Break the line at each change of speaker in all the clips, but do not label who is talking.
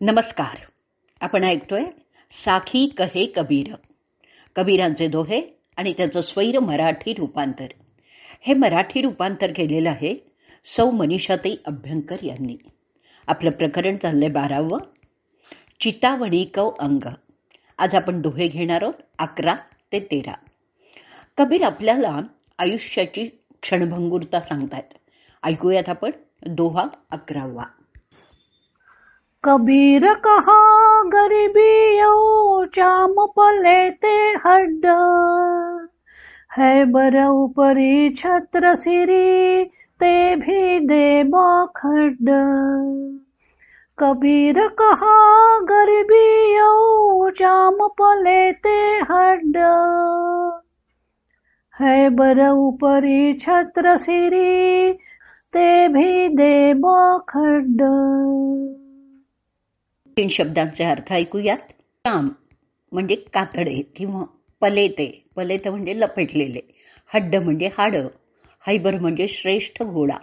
नमस्कार. आपण ऐकतोय साखी कहे कबीर. कबीरांचे दोहे आणि त्याचं स्वैर मराठी रूपांतर. हे मराठी रूपांतर केलेलं आहे सौ मनीषाताई अभ्यंकर यांनी. आपलं प्रकरण चाललंय बारावं. चितावणी अंग. आज आपण दोहे घेणार आहोत अकरा ते तेरा. कबीर आपल्याला आयुष्याची क्षणभंगुरता सांगतात ऐकूयात आपण दोहा अकरावा.
कबीर कहा गरीबी चाम पले ते हड्ड। है बर उपरी छत्र सिरी ते भी दे खड्ड। कबीर कहा गरीबी चाम पलेते हड्ड। है बर उपरी छत्र सिरी ते भी दे खड्ड।
तीन शब्दांचे अर्थ ऐकूयात. काम म्हणजे कातडे किंवा पलेते. पलेते म्हणजे लपेटलेले. हड्ड म्हणजे हाड. हायबर म्हणजे श्रेष्ठ घोडा.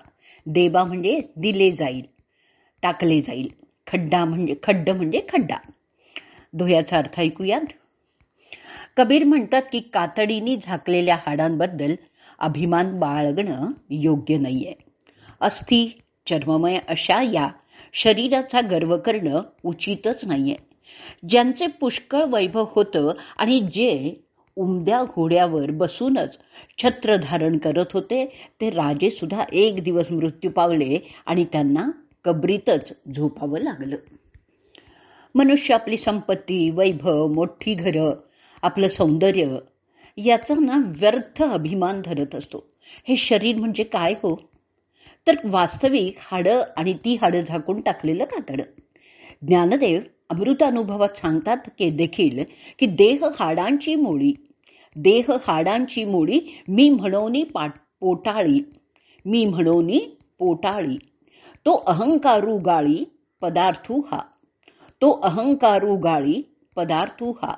देबा म्हणजे दिले जाईल टाकले जाईल. खड्डा म्हणजे खड्ड म्हणजे खड्डा. धुयाचा अर्थ ऐकूयात. कबीर म्हणतात की कातडीनी झाकलेल्या हाडांबद्दल अभिमान बाळगणं योग्य नाहीये. अस्थि चर्ममय अशा या शरीराचा गर्व करणं उचितच नाहीये. ज्यांचे पुष्कळ वैभव होतं आणि जे उमद्या घोड्यावर बसूनच छत्र धारण करत होते ते राजे सुद्धा एक दिवस मृत्यू पावले आणि त्यांना कबरीतच झोपावं लागलं. मनुष्य आपली संपत्ती वैभव मोठी घरं आपलं सौंदर्य याचा ना व्यर्थ अभिमान धरत असतो. हे शरीर म्हणजे काय हो? तर वास्तविक हाडं आणि ती हाडं झाकून टाकलेलं कातडं. ज्ञानदेव अमृतानुभवात सांगतात की देखील की देह हाडांची मोळी देह हाडांची मोळी मी म्हणोनी पाट पोटाळी. मी म्हणोनी पोटाळी. तो अहंकारू गाळी पदार्थू हा. तो अहंकारू गाळी पदार्थू हा.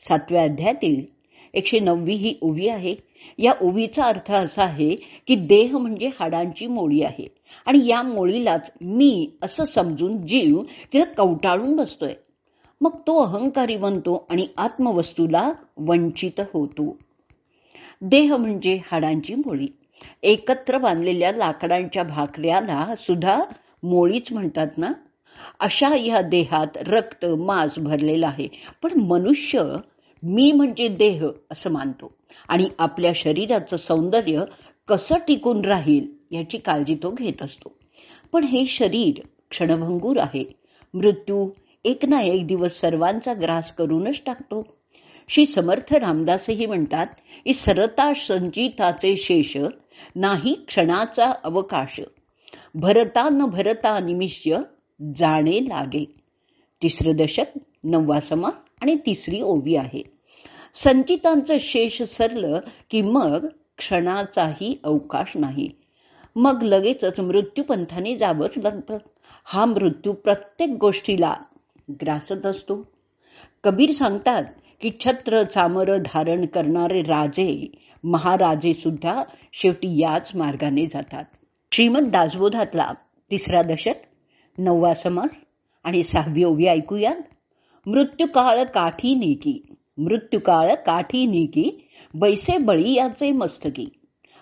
सातव्या अध्यायातील एकशे नववी ही उभी आहे. या ओवीचा अर्थ असा आहे की देह म्हणजे हाडांची मोळी आहे. आणि या मोळीलाच मी असं समजून जीव तिला कवटाळून बसतोय. मग तो अहंकारी बनतो आणि आत्मवस्तूला वंचित होतो. देह म्हणजे हाडांची मोळी. एकत्र बांधलेल्या लाकडांच्या भाकऱ्याला सुद्धा मोळीच म्हणतात ना? अशा या देहात रक्त मांस भरलेला आहे. पण मनुष्य मी म्हणजे देह असं मानतो. आणि आपल्या शरीराचं सौंदर्य कसं टिकून राहील याची काळजी तो घेत असतो. पण हे शरीर क्षणभंगूर आहे. मृत्यू एक ना एक दिवस सर्वांचा ग्रास करूनच टाकतो. श्री समर्थ रामदासही म्हणतात की सरता संचिताचे शेष नाही क्षणाचा अवकाश. भरता न भरता निमिष्य जाणे लागे. तिसरं दशक नववा समास आणि तिसरी ओवी आहे. संचितांचं शेष सरलं की मग क्षणाचाही अवकाश नाही. मग लगेचच मृत्यूपंथाने जावंच लागतं. हा मृत्यू प्रत्येक गोष्टीला ग्रासत असतो. कबीर सांगतात की छत्र चामर धारण करणारे राजे महाराजे सुद्धा शेवटी याच मार्गाने जातात. श्रीमद दासबोधातला तिसरा दशक नववा समास आणि सहावी ओवी ऐकूयात. मृत्यूकाळ काठी नेकी मृत्यूकाळ काठी निकी बैसे बळीयाचे मस्तकी.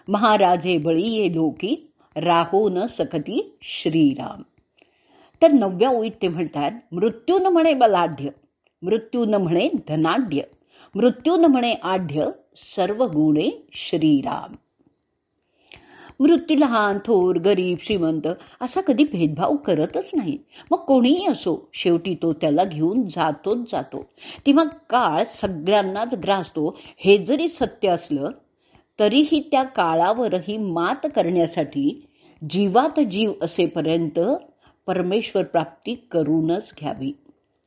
महाराजे बळी ये लोकी राहो न सकती श्रीराम. तर नवव्या ओळीत ते म्हणतात मृत्यू न म्हणे बलाढ्य मृत्यू न म्हणे धनाढ्य मृत्यू न म्हणे आढ्य सर्व गुणे श्रीराम. वृत्ती लहान थोर गरीब श्रीमंत असा कधी भेदभाव करतच नाही. मग कोणीही असो शेवटी तो त्याला घेऊन जातोच जातो. तेव्हा काळ सगळ्यांनाच ग्रासतो. हे जरी सत्य असलं तरीही त्या काळावरही मात करण्यासाठी जीवात जीव असेपर्यंत परमेश्वर प्राप्ती करूनच घ्यावी.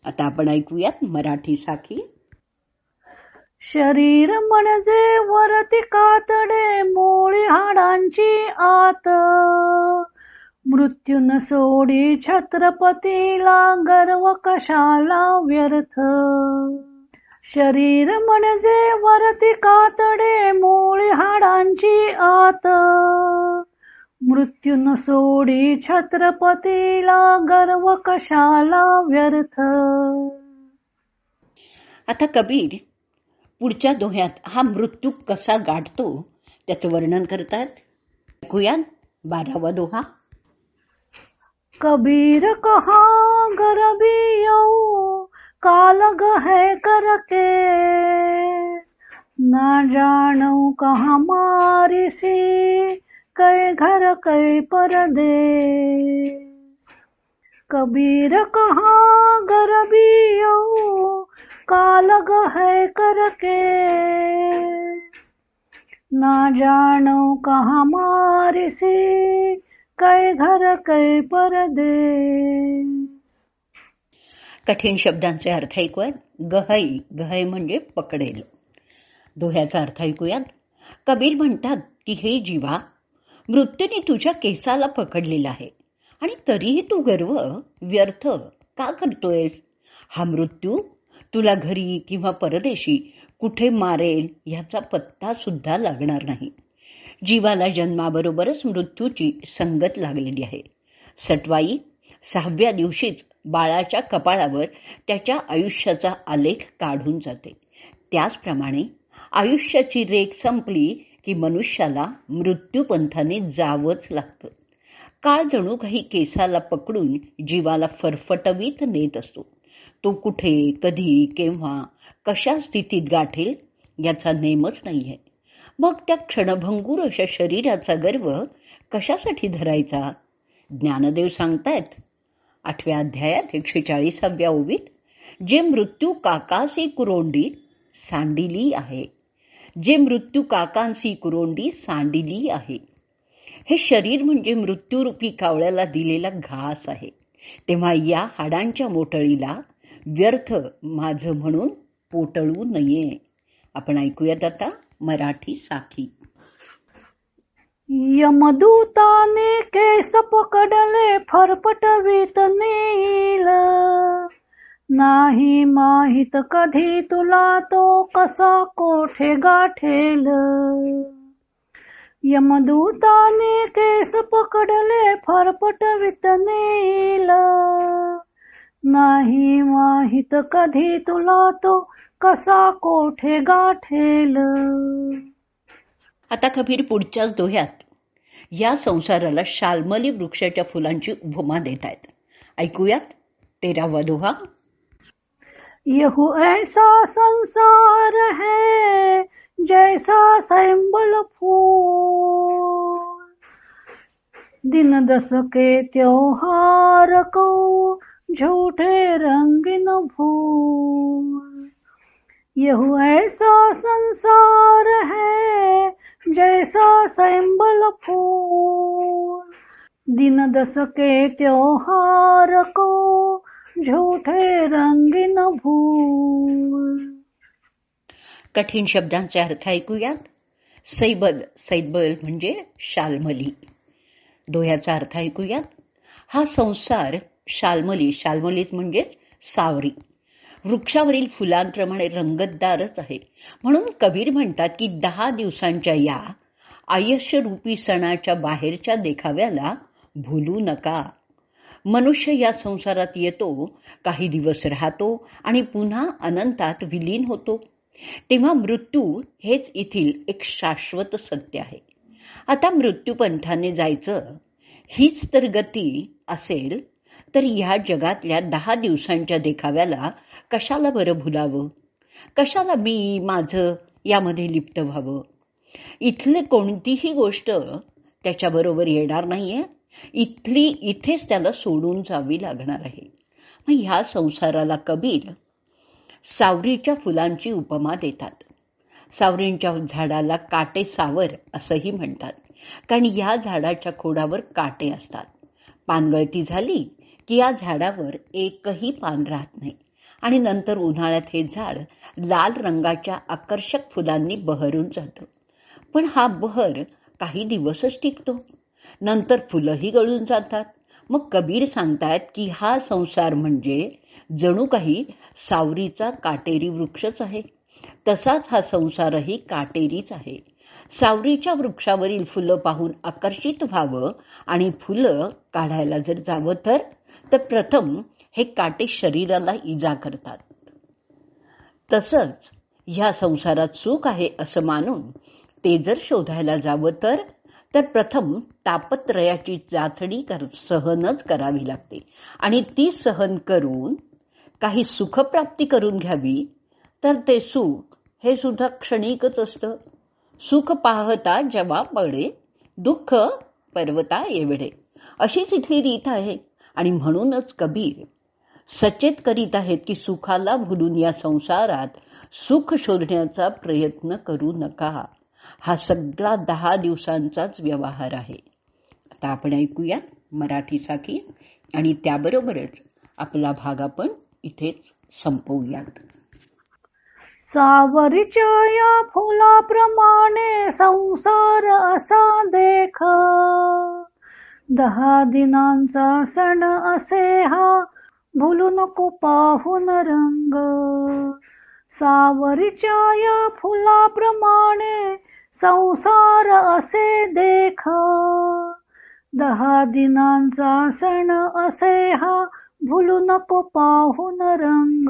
आता आपण ऐकूयात मराठी साखी
शरीर म्हणजे वरती कातडे मोळी हाडांची आत. मृत्यू न सोडी छत्रपतीला गर्व कशाला व्यर्थ? शरीर म्हणजे वरती कातडे मोळी हाडांची आत. मृत्यू न सोडी छत्रपतीला गर्व कशाला व्यर्थ?
आता कबीर पुढच्या दोह्यात हा मृत्यू कसा गाठतो, त्याचं वर्णन करतात. ऐकूया बारावा दोहा.
कबीर कहा गरबियो काल गहे करके ना जानू कहा मारी सी कै घर कै परदेस. कबीर कहा गरबियो काल गहे करके? ना जानो कहा मारी सी कै घर कै परदेस।
कठीण शब्दांचे अर्थ ऐकूयात. गहई गहय म्हणजे पकडेल. दोह्याचा अर्थ ऐकूयात. कबीर म्हणतात की हे जीवा मृत्यूने तुझ्या केसाला पकडलेला आहे आणि तरीही तू गर्व व्यर्थ का करतोयस? हा मृत्यू तुला घरी किंवा परदेशी कुठे मारेल ह्याचा पत्ता सुद्धा लागणार नाही. जीवाला जन्माबरोबरच मृत्यूची संगत लागलेली आहे. सटवाई सहाव्या दिवशीच बाळाच्या कपाळावर त्याच्या आयुष्याचा आलेख काढून जाते. त्याचप्रमाणे आयुष्याची रेख संपली की मनुष्याला मृत्यूपंथाने जावंच लागतं. काळ जणू काही केसाला पकडून जीवाला फरफटवीत नेत असतो. तो कुठे कधी केव्हा कशा स्थितीत गाठेल याचा नेमच नाही आहे मग त्या क्षणभंगूर अशा शरीराचा गर्व कशासाठी धरायचा? ज्ञानदेव सांगतायत आठव्या अध्यायात एकशे चाळीसाव्या ओवीत जे मृत्यू काकासी कुरोंडी सांडिली आहे. जे मृत्यू काकांसी कुरोंडी सांडिली आहे. हे शरीर म्हणजे मृत्यूरूपी कावळ्याला दिलेला घास आहे. तेव्हा या हाडांच्या मोटळीला व्यर्थ माझं म्हणून पोटळू नये. आपण ऐकूयात आता मराठी साखी
यमदूताने केस पकडले फरफटवीत नेल. नाही माहीत कधी तुला तो कसा कोठे गाठेल. यमदूताने केस पकडले फरफटवीत नेल. नाही माहीत कधी तुला तो कसा कोठे गाठेल.
आता कबीर पुढच्याच दोह्यात. या संसाराला शाल्मली वृक्षाच्या फुलांची उपमा देत आहेत ऐकूयात तेरावा दोहा.
यहू ऐसा संसार है जैसा सैम्बल फूल. दिन दस के त्योहार को झूठे रंगीन भूल। यहू ऐसा संसार है जैसा सैम्बल फूल। दिन दस के त्योहार को झूठे रंगीन भूल।
कठीण शब्दांचे अर्थ ऐकूयात. सैबल सैबल म्हणजे शाल्मली. दोह्याचा अर्थ ऐकूयात. हा संसार शाल्मली. शाल्मलीच म्हणजेच सावरी. वृक्षावरील फुलांप्रमाणे रंगतदारच आहे. म्हणून कबीर म्हणतात की दहा दिवसांच्या या आयुष्यरूपी सणाच्या बाहेरच्या देखाव्याला भूलू नका. मनुष्य या संसारात येतो काही दिवस राहतो आणि पुन्हा अनंतात विलीन होतो. तेव्हा मृत्यू हेच येथील एक शाश्वत सत्य आहे. आता मृत्यूपंथाने जायचं हीच तर गती असेल तर ह्या जगातल्या दहा दिवसांच्या देखाव्याला कशाला बरं भुलावं? कशाला मी माझं यामध्ये लिप्त व्हावं? इथले कोणतीही गोष्ट त्याच्याबरोबर येणार नाहीये. इथली इथेच त्याला सोडून जावी लागणार आहे. मग ह्या संसाराला कबीर सावरीच्या फुलांची उपमा देतात. सावरींच्या झाडाला काटे सावर असंही म्हणतात. कारण या झाडाच्या खोडावर काटे असतात. पानगळती झाली की या झाडावर एकही पान राहत नाही. आणि नंतर उन्हाळ्यात हे झाड लाल रंगाच्या आकर्षक फुलांनी बहरून जातं. पण हा बहर काही दिवसच टिकतो. नंतर फुलंही गळून जातात. मग कबीर सांगतायत की हा संसार म्हणजे जणू काही सावरीचा काटेरी वृक्षच आहे. तसाच हा संसारही काटेरीच आहे. सावरीच्या वृक्षावरील फुलं पाहून आकर्षित व्हावं आणि फुलं काढायला जर जावं तर तर प्रथम हे काटे शरीराला इजा करतात. तसंच ह्या संसारात सुख आहे असं मानून ते जर शोधायला जावं तर तर प्रथम तापत्रयाची चाचणी कर सहनच करावी लागते. आणि ती सहन करून काही सुखप्राप्ती करून घ्यावी तर ते सुख हे सुद्धा क्षणिकच असतं. सुख पाहता जेव्हा पडे दुःख पर्वता एवढे अशीच इथली रीत आहे. आणि म्हणूनच कबीर सचेत करीत आहेत की सुखाला भुलून या संसारात सुख शोधण्याचा प्रयत्न करू नका. हा सगळा दहा दिवसांचाच व्यवहार आहे. आता आपण ऐकूया मराठीसाठी आणि त्याबरोबरच आपला भाग आपण इथेच संपवूयात.
सावरीच्या या फुलाप्रमाणे संसार असा देख. दहा दिनांचा सण असे हा भुलू नको पाहून रंग. सावरीच्या या फुलाप्रमाणे संसार असे देख. दहा दिनांचा सण असे हा भुलू नको पाहून रंग.